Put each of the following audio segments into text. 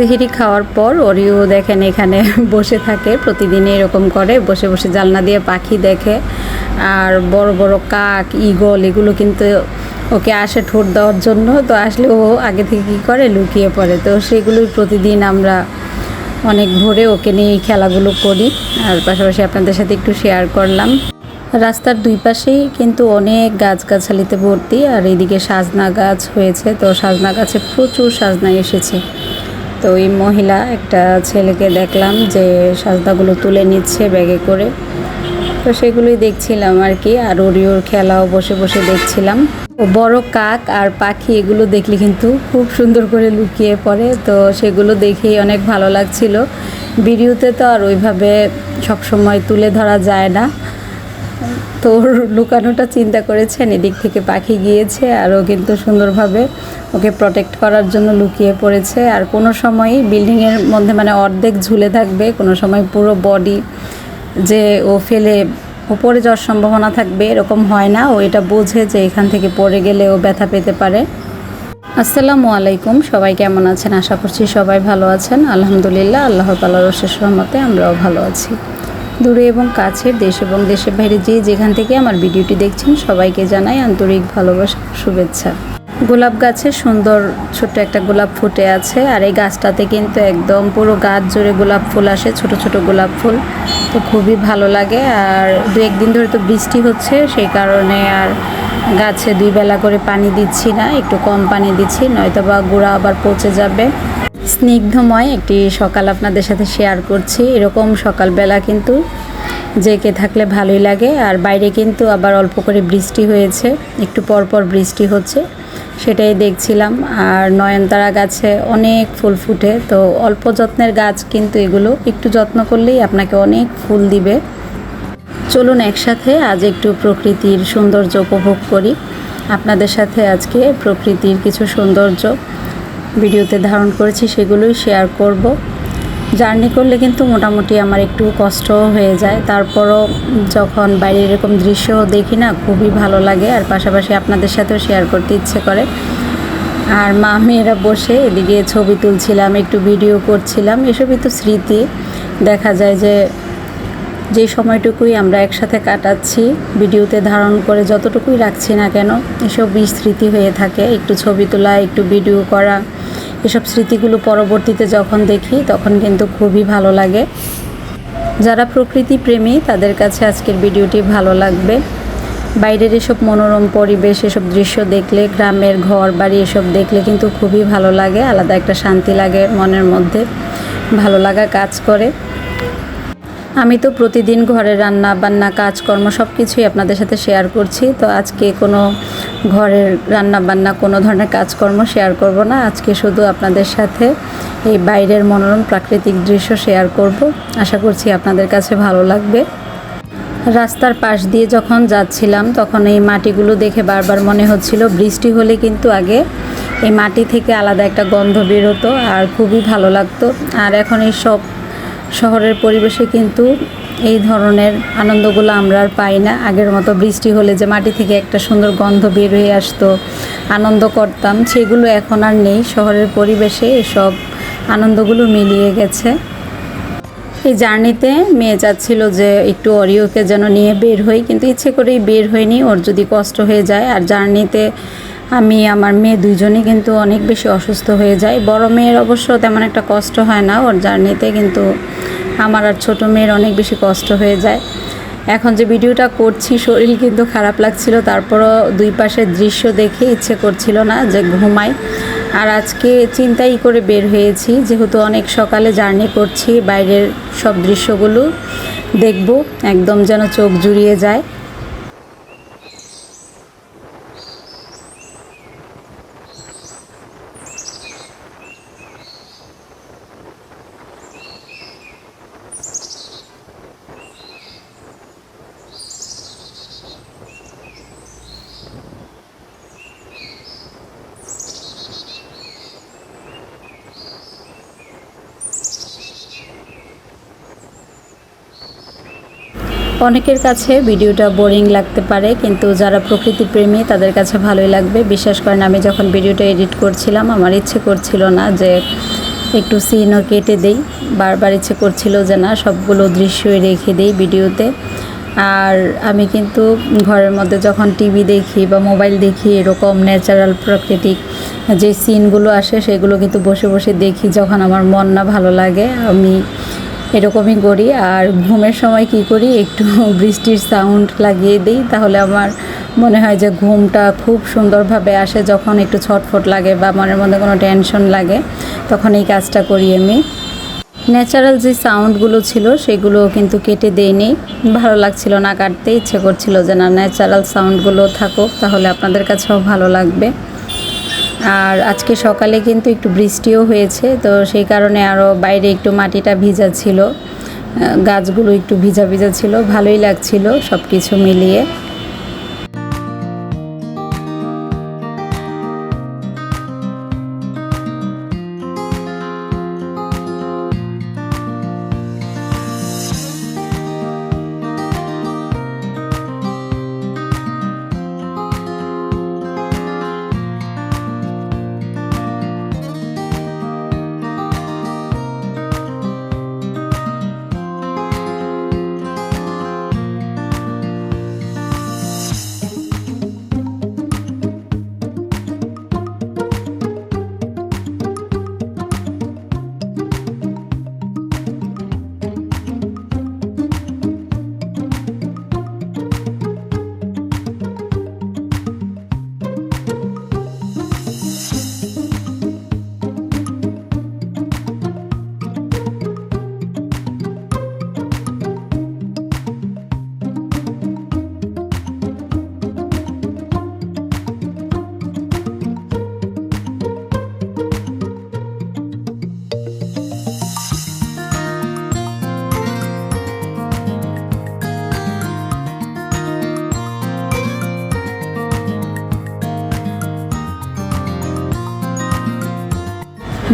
সিহিরি খাওয়ার পর ওরিও দেখেন এখানে বসে থাকে, প্রতিদিন এরকম করে, বসে বসে জালনা দিয়ে পাখি দেখে। আর বড় বড় কাক ইগল এগুলো কিন্তু ওকে আসে ঠোঁট দেওয়ার জন্য, তো আসলে ও আগে থেকে কী করে? লুকিয়ে পড়ে। তো সেগুলোই প্রতিদিন আমরা অনেক ভোরে ওকে নিয়ে খেলাগুলো করি। আর পাশাপাশি আপনাদের সাথে একটু শেয়ার করলাম। রাস্তার দুই পাশেই কিন্তু অনেক গাছগাছালিতে ভর্তি, আর এইদিকে সাজনা গাছ হয়েছে। তো সাজনা গাছে প্রচুর সাজনা এসেছে। তো ওই মহিলা একটা ছেলেকে দেখলাম যে সাজদাগুলো তুলে নিচ্ছে ব্যাগে করে। তো সেগুলোই দেখছিলাম আর কি, আর ওরিওর খেলাও বসে বসে দেখছিলাম। ও বড় কাক আর পাখি এগুলো দেখলে কিন্তু খুব সুন্দর করে লুকিয়ে পড়ে, তো সেগুলো দেখেই অনেক ভালো লাগছিল। ভিডিওতে তো আর ওইভাবে সবসময় তুলে ধরা যায় না। তো ওর লুকানোটা চিন্তা করেছেন? এদিক থেকে পাখি গিয়েছে আর ও কিন্তু সুন্দরভাবে ওকে প্রোটেক্ট করার জন্য লুকিয়ে পড়েছে। আর কোনো সময়ই বিল্ডিংয়ের মধ্যে মানে অর্ধেক ঝুলে থাকবে, কোনো সময় পুরো বডি যে ও ফেলে ও পড়ে যাওয়ার সম্ভাবনা থাকবে এরকম হয় না। ও এটা বোঝে যে এখান থেকে পড়ে গেলে ও ব্যথা পেতে পারে। আসসালামু আলাইকুম, সবাই কেমন আছেন? আশা করছি সবাই ভালো আছেন। আলহামদুলিল্লাহ, আল্লাহ তালার শেষ রহমতে আমরাও ভালো আছি। দূরে এবং কাছের দেশ এবং দেশের বাইরে যে যেখান থেকে আমার ভিডিওটি দেখছেন, সবাইকে জানাই আন্তরিক ভালোবাসা শুভেচ্ছা। গোলাপ গাছে সুন্দর ছোট্ট একটা গোলাপ ফুটে আছে, আর এই গাছটাতে কিন্তু একদম পুরো গাছ জুড়ে গোলাপ ফুল আসে, ছোট ছোট গোলাপ ফুল। তো খুবই ভালো লাগে, আর দু একদিন ধরে তো বৃষ্টি হচ্ছে, সেই কারণে আর গাছে দুই বেলা করে পানি দিচ্ছি না, একটু কম পানি দিচ্ছি নয়তো বা গোড়া আবার পচে যাবে। স্নিগ্ধময় একটি সকাল আপনাদের সাথে শেয়ার করছি। এরকম সকালবেলা কিন্তু জেকে থাকলে ভালোই লাগে। আর বাইরে কিন্তু আবার অল্প করে বৃষ্টি হয়েছে। একটু পর পর বৃষ্টি হচ্ছে, সেটাই দেখছিলাম। আর নয়নতারা গাছে অনেক ফুল ফুটে, তো অল্প যত্নের গাছ কিন্তু এগুলো। একটু যত্ন করলেই আপনাকে অনেক ফুল দিবে। চলুন একসাথে আজ একটু প্রকৃতির সৌন্দর্য উপভোগ করি। আপনাদের সাথে আজকে প্রকৃতির কিছু সৌন্দর্য। ভিডিওতে ধারণ করেছি সেগুলোই শেয়ার করব। জার্নি করলে কিন্তু মোটামুটি আমার একটু কষ্ট হয়ে যায়। তারপরও যখন বাইরে এরকম দৃশ্য দেখি না, খুবই ভালো লাগে। আর পাশাপাশি আপনাদের সাথেও শেয়ার করতে ইচ্ছে করে। আর মা মেয়েরা বসে এদিকে ছবি তুলছিলাম, একটু ভিডিও করছিলাম। এসবই তো স্মৃতি। দেখা যায় যে যে সময়টুকুই আমরা একসাথে কাটাচ্ছি, ভিডিওতে ধারণ করে যতটুকুই রাখছি না কেন এসব স্মৃতি হয়ে থাকে। একটু ছবি তোলা, একটু ভিডিও করা এসব স্মৃতিগুলো পরবর্তীতে যখন দেখি, তখন কিন্তু খুবই ভালো লাগে। যারা প্রকৃতি প্রেমী, তাদের কাছে আজকের ভিডিওটি ভালো লাগবে। বাইরের এসব মনোরম পরিবেশ, এসব দৃশ্য দেখলে, গ্রামের ঘর, বাড়ি এসব দেখলে কিন্তু খুবই ভালো লাগে, আলাদা একটা শান্তি লাগে মনের মধ্যে। ভালো লাগা কাজ করে। আমি তো প্রতিদিন ঘরের রান্না, বান্না, কাজকর্ম সব কিছুই আপনাদের সাথে শেয়ার করছি। তো আজকে কোনো ঘরের রান্না, বান্না, কোনো ধরনের কাজকর্ম শেয়ার করব না। আজকে শুধু আপনাদের সাথে এই বাইরের মনোরম প্রাকৃতিক দৃশ্য শেয়ার করব। আশা করছি আপনাদের কাছে ভালো লাগবে। রাস্তার পাশ দিয়ে যখন যাচ্ছিলাম, তখন এই মাটিগুলো দেখে বারবার মনে হচ্ছিল বৃষ্টি হলে কিন্তু আগে এই মাটি থেকে আলাদা একটা গন্ধ বেরোতো আর খুবই ভালো লাগতো। আর এখন এই সব শহরের পরিবেশে কিন্তু এই ধরনের আনন্দগুলো আমরা আর পাই না। আগের মতো বৃষ্টি হলে যে মাটি থেকে একটা সুন্দর গন্ধ বের হয়ে আসতো, আনন্দ করতাম, সেগুলো এখন আর নেই। শহরের পরিবেশে এসব আনন্দগুলো মিলিয়ে গেছে। এই জার্নিতে মেয়ে চাচ্ছিল যে একটু অরিওকে যেন নিয়ে বের হই, কিন্তু ইচ্ছে করেই বের হয়নি। ওর যদি কষ্ট হয়ে যায়, আর জার্নিতে আমি, আমার মেয়ে দুইজনই কিন্তু অনেক বেশি অসুস্থ হয়ে যায়। বড় মেয়ের অবশ্য তেমন একটা কষ্ট হয় না, ওর জার্নিতে কিন্তু আমার আর ছোটো মেয়ের অনেক বেশি কষ্ট হয়ে যায়। এখন যে ভিডিওটা করছি, শরীর কিন্তু খারাপ লাগছিল, তারপরও দুই পাশের দৃশ্য দেখে ইচ্ছে করছিল না যে ঘুমাই। আর আজকে চিন্তাই করে বের হয়েছি, যেহেতু অনেক সকালে জার্নি করছি, বাইরের সব দৃশ্যগুলো দেখব, একদম যেন চোখ জুড়িয়ে যায়। অনেকের কাছে ভিডিওটা বোরিং লাগতে পারে, কিন্তু যারা প্রকৃতি প্রেমী, তাদের কাছে ভালোই লাগবে। বিশ্বাস করেন, আমি যখন ভিডিওটা এডিট করছিলাম, আমার ইচ্ছে করছিল না যে একটু সিনও কেটে দেই। বারবার ইচ্ছে করছিল যে না, সবগুলো দৃশ্যই রেখে দেই ভিডিওতে। আর আমি কিন্তু ঘরের মধ্যে যখন টিভি দেখি বা মোবাইল দেখি, এরকম ন্যাচারাল প্রাকৃতিক যে সিনগুলো আসে, সেগুলো কিন্তু বসে বসে দেখি যখন আমার মন না ভালো লাগে। আমি এরকমই করি। আর ঘুমের সময় কি করি? একটু বৃষ্টির সাউন্ড লাগিয়ে দিই। তাহলে আমার মনে হয় যে ঘুমটা খুব সুন্দরভাবে আসে। যখন একটু ছটফট লাগে বা মনের মধ্যে কোনো টেনশন লাগে, তখন এই কাজটা করি আমি। ন্যাচারাল যে সাউন্ডগুলো ছিল, সেগুলো কিন্তু কেটে দেয়নি ভালো লাগছিল না, কাটতে। ইচ্ছে করছিল যে, না ন্যাচারাল সাউন্ডগুলো থাকুক, তাহলে আপনাদের কাছেও ভালো লাগবে। আর আজকে সকালে কিন্তু একটু বৃষ্টিও হয়েছে, তো সেই কারণে আরও বাইরে একটু মাটিটা ভিজা ছিল গাছগুলো একটু ভিজা ভিজা ছিল, ভালোই লাগছিল সব কিছু মিলিয়ে।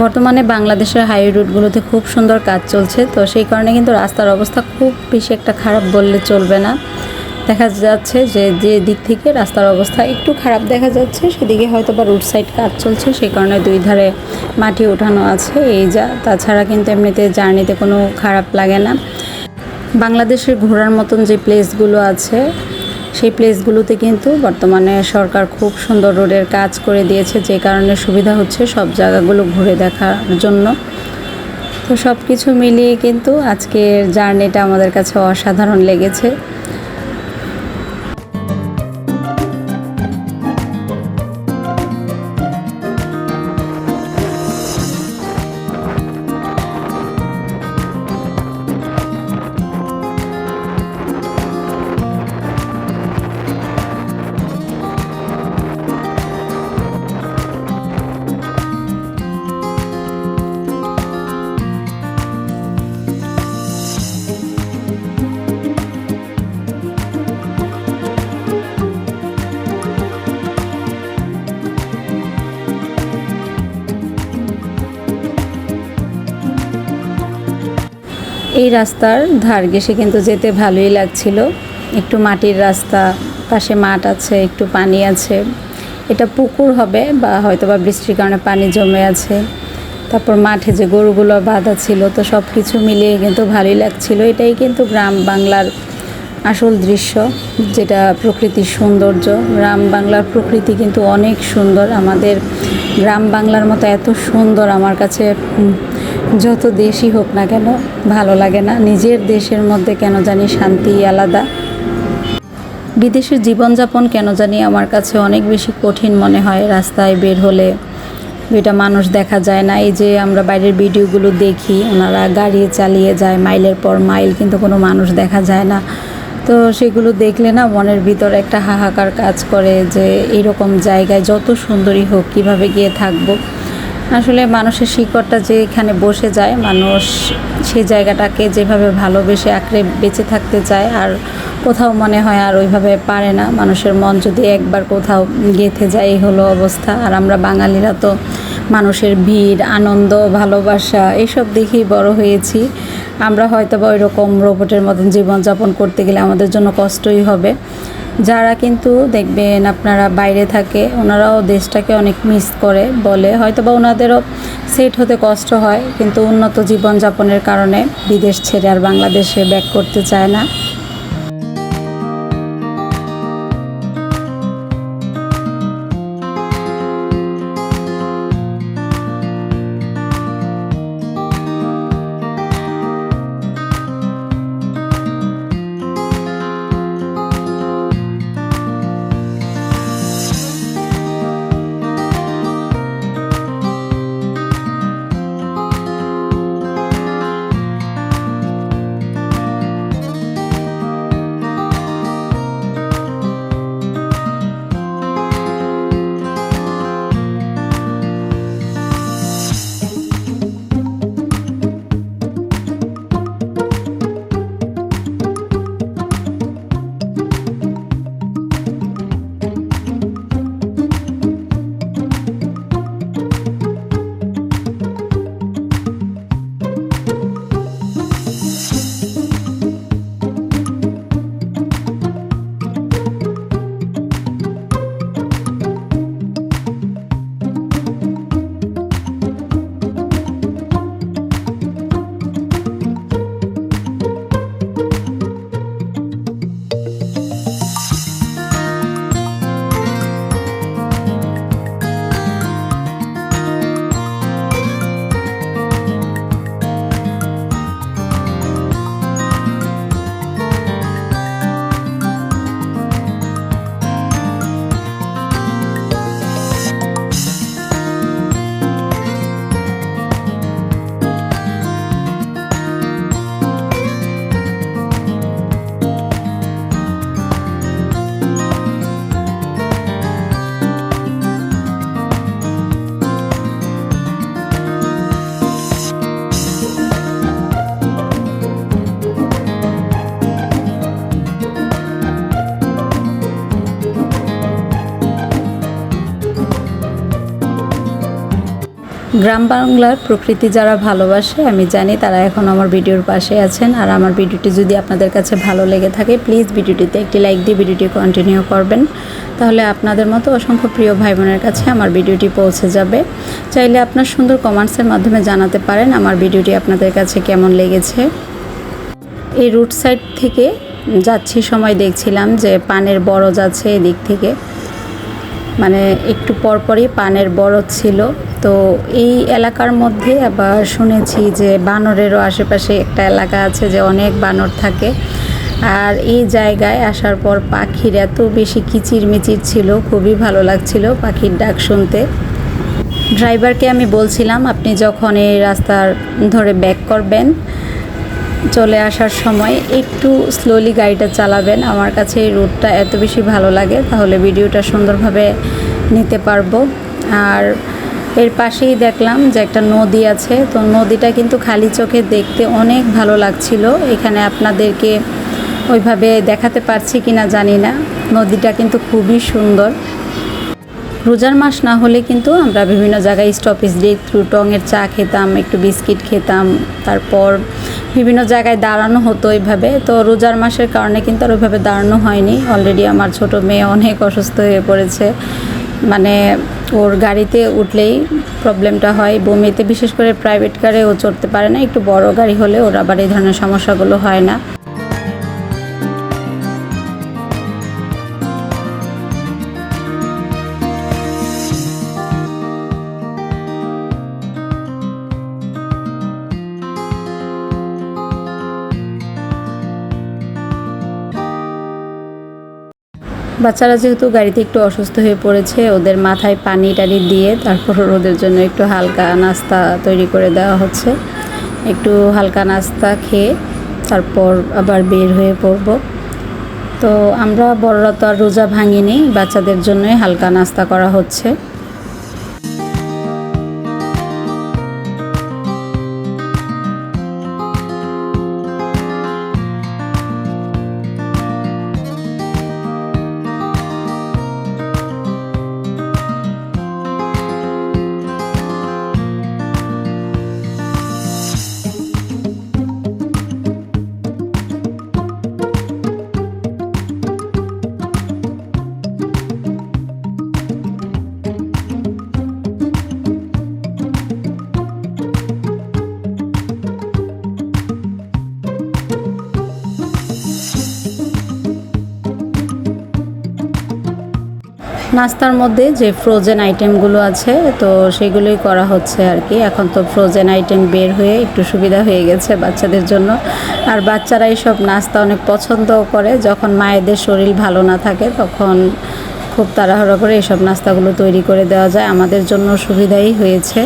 বর্তমানে বাংলাদেশের হাইওয়ে রুটগুলোতে খুব সুন্দর কাজ চলছে, তো সেই কারণে কিন্তু রাস্তার অবস্থা খুব বেশি একটা খারাপ বললে চলবে না। দেখা যাচ্ছে যে যে দিক থেকে রাস্তার অবস্থা একটু খারাপ দেখা যাচ্ছে, সেদিকে হয়তো বা রুট সাইড কাজ চলছে, সেই কারণে দুই ধারে মাটি ওঠানো আছে। এই যা, তাছাড়া কিন্তু এমনিতে জার্নিতে কোনো খারাপ লাগে না। বাংলাদেশের ঘোরার মতন যে প্লেসগুলো আছে সেই প্লেসগুলোতে কিন্তু বর্তমানে সরকার খুব সুন্দর রোডের কাজ করে দিয়েছে, যে কারণে সুবিধা হচ্ছে সব জায়গাগুলো ঘুরে দেখার জন্য। তো সব কিছু মিলিয়ে কিন্তু আজকের জার্নিটা আমাদের কাছে অসাধারণ লেগেছে। এই রাস্তার ধার ঘেসে কিন্তু যেতে ভালোই লাগছিল। একটু মাটির রাস্তা, পাশে মাঠ আছে, একটু পানি আছে। এটা পুকুর হবে বা হয়তো বা বৃষ্টির কারণে পানি জমে আছে। তারপর মাঠে যে গরুগুলো বাঁধা ছিল, তো সব কিছু মিলিয়ে কিন্তু ভালোই লাগছিল। এটাই কিন্তু গ্রাম বাংলার আসল দৃশ্য, যেটা প্রকৃতির সৌন্দর্য। গ্রাম বাংলার প্রকৃতি কিন্তু অনেক সুন্দর। আমাদের গ্রাম বাংলার মতো এত সুন্দর আমার কাছে যত দেশই হোক না কেন, ভালো লাগে না। নিজের দেশের মধ্যে কেন জানি শান্তি আলাদা। বিদেশের জীবনযাপন কেন জানি আমার কাছে অনেক বেশি কঠিন মনে হয় রাস্তায় বের হলে। দুইটা মানুষ দেখা যায় না। এই যে আমরা বাইরের ভিডিওগুলো দেখি, ওনারা গাড়ি চালিয়ে যায় মাইলের পর মাইল, কিন্তু কোনো মানুষ দেখা যায় না। তো সেগুলো দেখলে না মনের ভিতর একটা হাহাকার কাজ করে যে এরকম জায়গায় যত সুন্দরী হোক, কীভাবে গিয়ে থাকব? আসলে মানুষের শিকড়টা যে এখানে বসে যায়, মানুষ সেই জায়গাটাকে যেভাবে ভালোবেসে আঁকড়ে বেঁচে থাকতে চায়, আর কোথাও মনে হয় আর ওইভাবে পারে না। মানুষের মন যদি একবার কোথাও গেঁথে যায়, এই হলো অবস্থা। আর আমরা বাঙালিরা তো মানুষের ভিড়, আনন্দ, ভালোবাসা, এইসব দেখেই বড় হয়েছি। আমরা হয়তো বা ওইরকম রোবটের মতন জীবনযাপন করতে গেলে আমাদের জন্য কষ্টই হবে। যারা কিন্তু দেখবেন আপনারা বাইরে থাকে, ওনারাও দেশটাকে অনেক মিস করে, বলে। হয়তো বা ওনাদেরও সেট হতে কষ্ট হয়, কিন্তু উন্নত জীবনযাপনের কারণে বিদেশ ছেড়ে আর বাংলাদেশে ব্যাক করতে চায় না। গ্রাম বাংলার প্রকৃতি যারা ভালোবাসে, আমি জানি তারা এখন আমার ভিডিওর পাশে আছেন। আর আমার ভিডিওটি যদি আপনাদের কাছে ভালো লেগে থাকে প্লিজ ভিডিওটিতে একটি লাইক দিয়ে ভিডিওটি কন্টিনিউ করবেন। তাহলে আপনাদের মতো অসংখ্য প্রিয় ভাই বোনের কাছে আমার ভিডিওটি পৌঁছে যাবে। চাইলে আপনার সুন্দর কমেন্টসের মাধ্যমে জানাতে পারেন আমার ভিডিওটি আপনাদের কাছে কেমন লেগেছে। এই রুট সাইড থেকে যাচ্ছি সময় দেখছিলাম যে পানের বরজ আছে এদিক থেকে। মানে একটু পরপরই পানের বরজ ছিল। তো এই এলাকার মধ্যে আবার শুনেছি যে বানরেরও আশেপাশে একটা এলাকা আছে যে অনেক বানর থাকে। আর এই জায়গায় আসার পর পাখির এত বেশি কিচির মিচির ছিল, খুবই ভালো লাগছিল পাখির ডাক শুনতে। ড্রাইভারকে আমি বলছিলাম, আপনি যখন এই রাস্তার ধরে ব্যাক করবেন চলে আসার সময় একটু স্লোলি গাড়িটা চালাবেন। আমার কাছে এই রুটটা এত বেশি ভালো লাগে, তাহলে ভিডিওটা সুন্দরভাবে নিতে পারব। আর এর পাশেই দেখলাম যে একটা নদী আছে, তো নদীটা কিন্তু খালি চোখে দেখতে অনেক ভালো লাগছিল। এখানে আপনাদেরকে ওইভাবে দেখাতে পারছি কি না জানি না। নদীটা কিন্তু খুবই সুন্দর। রোজার মাস না হলে কিন্তু আমরা বিভিন্ন জায়গায় স্টপেজ দিয়ে একটু টঙের চা খেতাম, একটু বিস্কিট খেতাম, তারপর বিভিন্ন জায়গায় দাঁড়ানো হতো এইভাবে তো রোজার মাসের কারণে কিন্তু আর ওইভাবে দাঁড়ানো হয়নি। অলরেডি আমার ছোট মেয়ে অনেক অসুস্থ হয়ে পড়েছে। মানে ওর গাড়িতে উঠলেই প্রবলেমটা হয়। বমিতে বিশেষ করে প্রাইভেট কারে ও চড়তে পারে না। একটু বড় গাড়ি হলে ওর আবার এই ধরনের সমস্যাগুলো হয় না। বাচ্চারা যেহেতু গাড়িতে একটু অসুস্থ হয়ে পড়েছে, ওদের মাথায় পানি টানি দিয়ে তারপর ওদের জন্য একটু হালকা নাস্তা তৈরি করে দেওয়া হচ্ছে। একটু হালকা নাস্তা খেয়ে তারপর আবার বের হয়ে পড়ব। তো আমরা বড়রা তো আর রোজা ভাঙিনি, বাচ্চাদের জন্যই হালকা নাস্তা করা হচ্ছে। নাস্তার মধ্যে যে ফ্রোজেন আইটেমগুলো আছে, তো সেগুলোই করা হচ্ছে আর কি এখন তো ফ্রোজেন আইটেম বের হয়ে একটু সুবিধা হয়ে গেছে বাচ্চাদের জন্য। আর বাচ্চারা এইসব নাস্তা অনেক পছন্দও করে। যখন মায়েদের শরীর ভালো না থাকে, তখন খুব তাড়াহুড়ো করে এইসব নাস্তাগুলো তৈরি করে দেওয়া যায়। আমাদের জন্য সুবিধাই হয়েছে।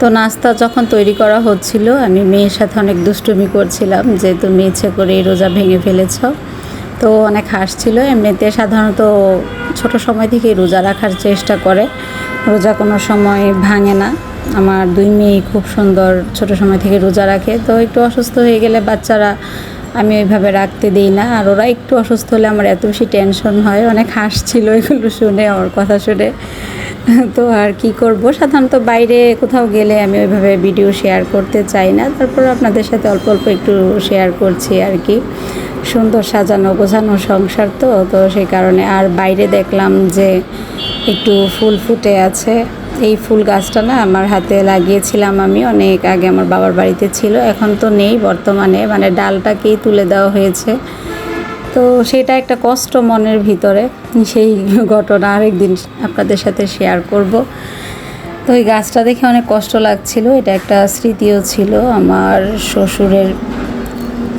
তো নাস্তা যখন তৈরি করা হচ্ছিল, আমি মেয়ের সাথে অনেক দুষ্টুমি করছিলাম, যে তুমি ইচ্ছে করে এই রোজা ভেঙে ফেলেছ। তো অনেক হাসছিল এমনিতে সাধারণত ছোট সময় থেকেই রোজা রাখার চেষ্টা করে। রোজা কোনো সময় ভাঙে না। আমার দুই মেয়ে খুব সুন্দর ছোট সময় থেকে রোজা রাখে। তো একটু অসুস্থ হয়ে গেলে বাচ্চারা আমি ওইভাবে রাখতে দিই না। আর ওরা একটু অসুস্থ হলে আমার এত বেশি টেনশন হয়। অনেক হাসছিল এগুলো শুনে, আমার কথা শুনে। তো আর কি করব? সাধারণত বাইরে কোথাও গেলে আমি ওইভাবে ভিডিও শেয়ার করতে চাই না। তারপর আপনাদের সাথে অল্প অল্প একটু শেয়ার করছি আর কি। সুন্দর সাজানো, গোছানো সংসার তো তো সেই কারণে আর বাইরে দেখলাম যে একটু ফুল ফুটে আছে। এই ফুল গাছটা না আমার হাতে লাগিয়েছিলাম আমি অনেক আগে, আমার বাবার বাড়িতে ছিল, এখন তো নেই বর্তমানে। মানে ডালটাকেই তুলে দেওয়া হয়েছে। তো সেটা একটা কষ্ট মনের ভিতরে। সেই ঘটনা আরেকদিন আপনাদের সাথে শেয়ার করব। তো ওই গাছটা দেখে অনেক কষ্ট লাগছিল। এটা একটা স্মৃতিও ছিল। আমার শ্বশুরের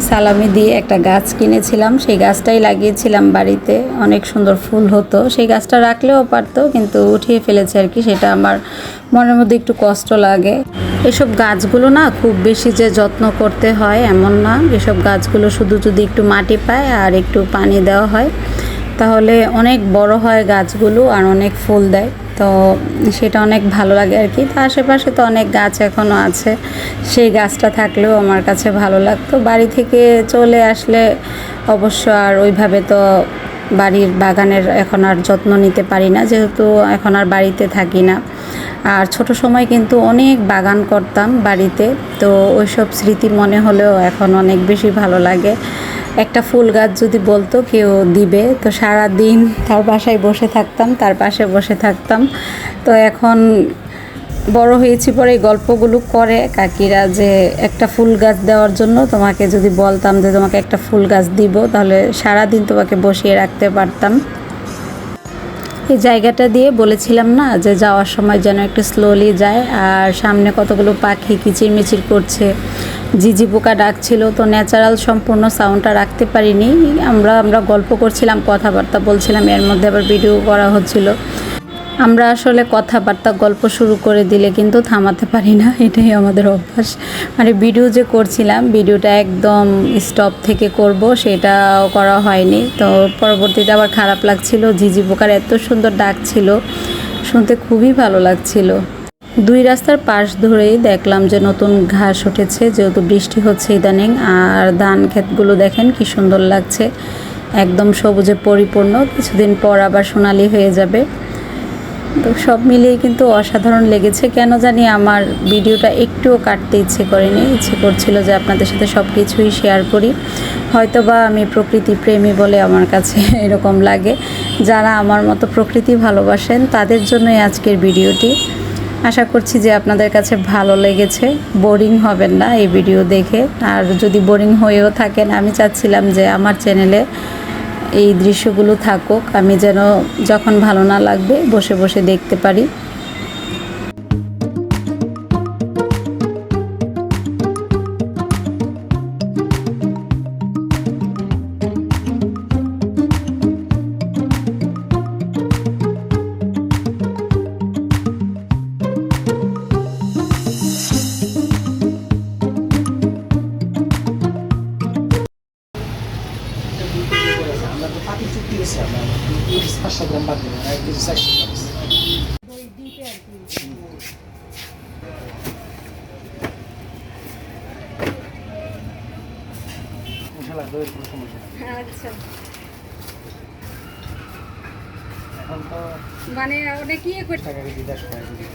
সালামি দিয়ে একটা গাছ কিনেছিলাম। সেই গাছটাই লাগিয়েছিলাম বাড়িতে। অনেক সুন্দর ফুল হতো। সেই গাছটা রাখলেও পারতো, কিন্তু উঠিয়ে ফেলেছে আর কি। সেটা আমার মনের মধ্যে একটু কষ্ট লাগে। এসব গাছগুলো না খুব বেশি যে যত্ন করতে হয় এমন না। এসব গাছগুলো শুধু যদি একটু মাটি পায় আর একটু পানি দেওয়া হয়, তাহলে অনেক বড় হয় গাছগুলো আর অনেক ফুল দেয়। তো সেটা অনেক ভালো লাগে আর কি। তো আশেপাশে তো অনেক গাছ এখনও আছে। সেই গাছটা থাকলেও আমার কাছে ভালো লাগতো। বাড়ি থেকে চলে আসলে অবশ্য আর ওইভাবে তো বাড়ির বাগানের এখন আর যত্ন নিতে পারি না। যেহেতু এখন আর বাড়িতে থাকি না। আর ছোট সময় কিন্তু অনেক বাগান করতাম বাড়িতে। তো ওইসব স্মৃতি মনে হলেও এখন অনেক বেশি ভালো লাগে। একটা ফুল গাছ যদি বলতো, কেউ দিবে। তো সারা দিন তার বাসায় বসে থাকতাম, তার পাশে বসে থাকতাম। তো এখন বড় হয়েছি পরে এই গল্পগুলো করে কাকিরা যে একটা ফুল গাছ দেওয়ার জন্য তোমাকে যদি বলতাম যে তোমাকে একটা ফুল গাছ দিব, তাহলে সারা দিন তোমাকে বসিয়ে রাখতে পারতাম। এই জায়গাটা দিয়ে বলেছিলাম না যে যাওয়ার সময় যেন একটু স্লোলি যায়। আর সামনে কতগুলো পাখি কিচিরমিচির করছে। জিজি পোকা ডাকছিল, তো ন্যাচারাল সম্পূর্ণ সাউন্ডটা রাখতে পারিনি। আমরা আমরা গল্প করছিলাম, কথাবার্তা বলছিলাম, এর মধ্যে আবার ভিডিও করা হচ্ছিল। আমরা আসলে কথাবার্তা, গল্প শুরু করে দিলে কিন্তু থামাতে পারি না, এটাই আমাদের অভ্যাস। মানে ভিডিও যে করছিলাম ভিডিওটা একদম স্টপ থেকে করব, সেটাও করা হয়নি। তো পরবর্তীতে আবার খারাপ লাগছিল ঝিঝি পোকার এত সুন্দর ডাক ছিল, শুনতে খুবই ভালো লাগছিল। দুই রাস্তার পাশ ধরেই দেখলাম যে নতুন ঘাস উঠেছে, যেহেতু বৃষ্টি হচ্ছে ইদানিং, আর ধান ক্ষেতগুলো দেখেন কি সুন্দর লাগছে। একদম সবুজে পরিপূর্ণ, কিছুদিন পর আবার সোনালি হয়ে যাবে। তো সব মিলিয়ে কিন্তু অসাধারণ লেগেছে। কেন জানি আমার ভিডিওটা একটুও কাটতে ইচ্ছে করেনি। ইচ্ছে করছিল যে আপনাদের সাথে সব কিছুই শেয়ার করি। হয়তো বা আমি প্রকৃতি প্রেমী বলে আমার কাছে এরকম লাগে। যারা আমার মতো প্রকৃতি ভালোবাসেন, তাদের জন্যই আজকের ভিডিওটি। আশা করছি যে আপনাদের কাছে ভালো লেগেছে। বোরিং হবেন না এই ভিডিও দেখে। আর যদি বোরিং হয়েও থাকেন, আমি চাচ্ছিলাম যে আমার চ্যানেলে এই দৃশ্যগুলো থাকুক আমি যেন যখন ভালো না লাগবে বসে বসে দেখতে পারি। সমস্যা। আচ্ছা। এখন তো মানে ওটা কি টাকা কেজি দেড়শো টাকা কেজি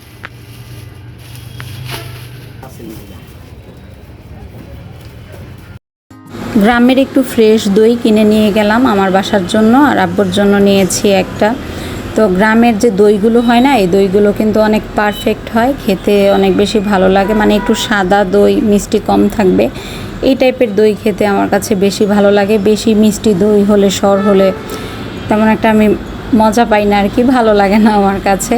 গ্রামের একটু ফ্রেশ দই কিনে নিয়ে গেলাম আমার বাসার জন্য আর আব্বুর জন্য নিয়েছি একটা। তো গ্রামের যে দইগুলো হয় না এই দইগুলো কিন্তু অনেক পারফেক্ট হয় খেতে অনেক বেশি ভালো লাগে। মানে একটু সাদা দই মিষ্টি কম থাকবে। এই টাইপের দই খেতে আমার কাছে বেশি ভালো লাগে। বেশি মিষ্টি দই হলে, সর হলে তেমন একটা আমি মজা পাই না আর কি, ভালো লাগে না আমার কাছে।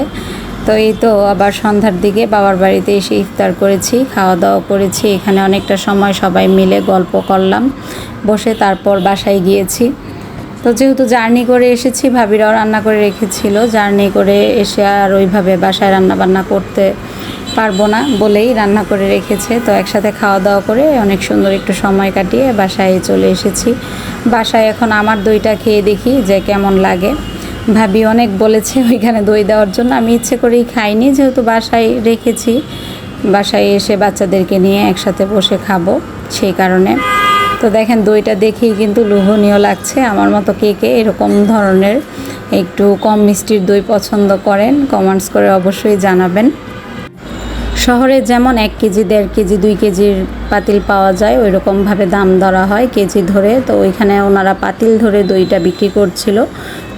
তো এই তো আবার সন্ধ্যার দিকে বাবার বাড়িতে এসে ইফতার করেছি খাওয়া দাওয়া করেছি। এখানে অনেকটা সময় সবাই মিলে গল্প করলাম, বসে তারপর বাসায় গিয়েছি। তো যেহেতু জার্নি করে এসেছি, ভাবিরাও রান্না করে রেখেছিল, জার্নি করে এসে আর ওইভাবে বাসায় রান্না বান্না করতে পারব না বলেই রান্না করে রেখেছে। তো একসাথে খাওয়া দাওয়া করে অনেক সুন্দর একটু সময় কাটিয়ে বাসায় চলে এসেছি। বাসায় এখন আমার দইটা খেয়ে দেখি যে কেমন লাগে। ভাবি অনেক বলেছে ওইখানে দই দেওয়ার জন্য। আমি ইচ্ছে করেই খাইনি যেহেতু বাসায় রেখেছি। বাসায় এসে বাচ্চাদেরকে নিয়ে একসাথে বসে খাব সেই কারণে। তো দেখেন দইটা দেখেই কিন্তু লোভনীয় লাগছে। আমার মতো কে কে এরকম ধরনের একটু কম মিষ্টির দই পছন্দ করেন, কমেন্টস করে অবশ্যই জানাবেন। শহরে যেমন এক কেজি, দেড় কেজি, দুই কেজির পাতিল পাওয়া যায় ওই রকমভাবে দাম ধরা হয় কেজি ধরে। তো ওইখানে ওনারা পাতিল ধরে দইটা বিক্রি করছিল।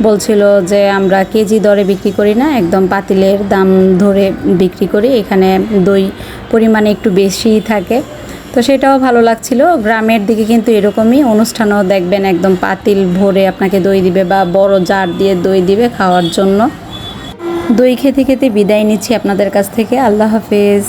বলছিল যে, আমরা কেজি দরে বিক্রি করি না, একদম পাতিলের দাম ধরে বিক্রি করি। এখানে দই পরিমাণে একটু বেশিই থাকে। তো সেটাও ভালো লাগছিল। গ্রামের দিকে কিন্তু এরকমই অনুষ্ঠানও দেখবেন একদম পাতিল ভরে আপনাকে দই দিবে বা বড় জার দিয়ে দই দিবে খাওয়ার জন্য। দই খেতে খেতে বিদায় নিচ্ছি আপনাদের কাছ থেকে। আল্লাহ হাফেজ।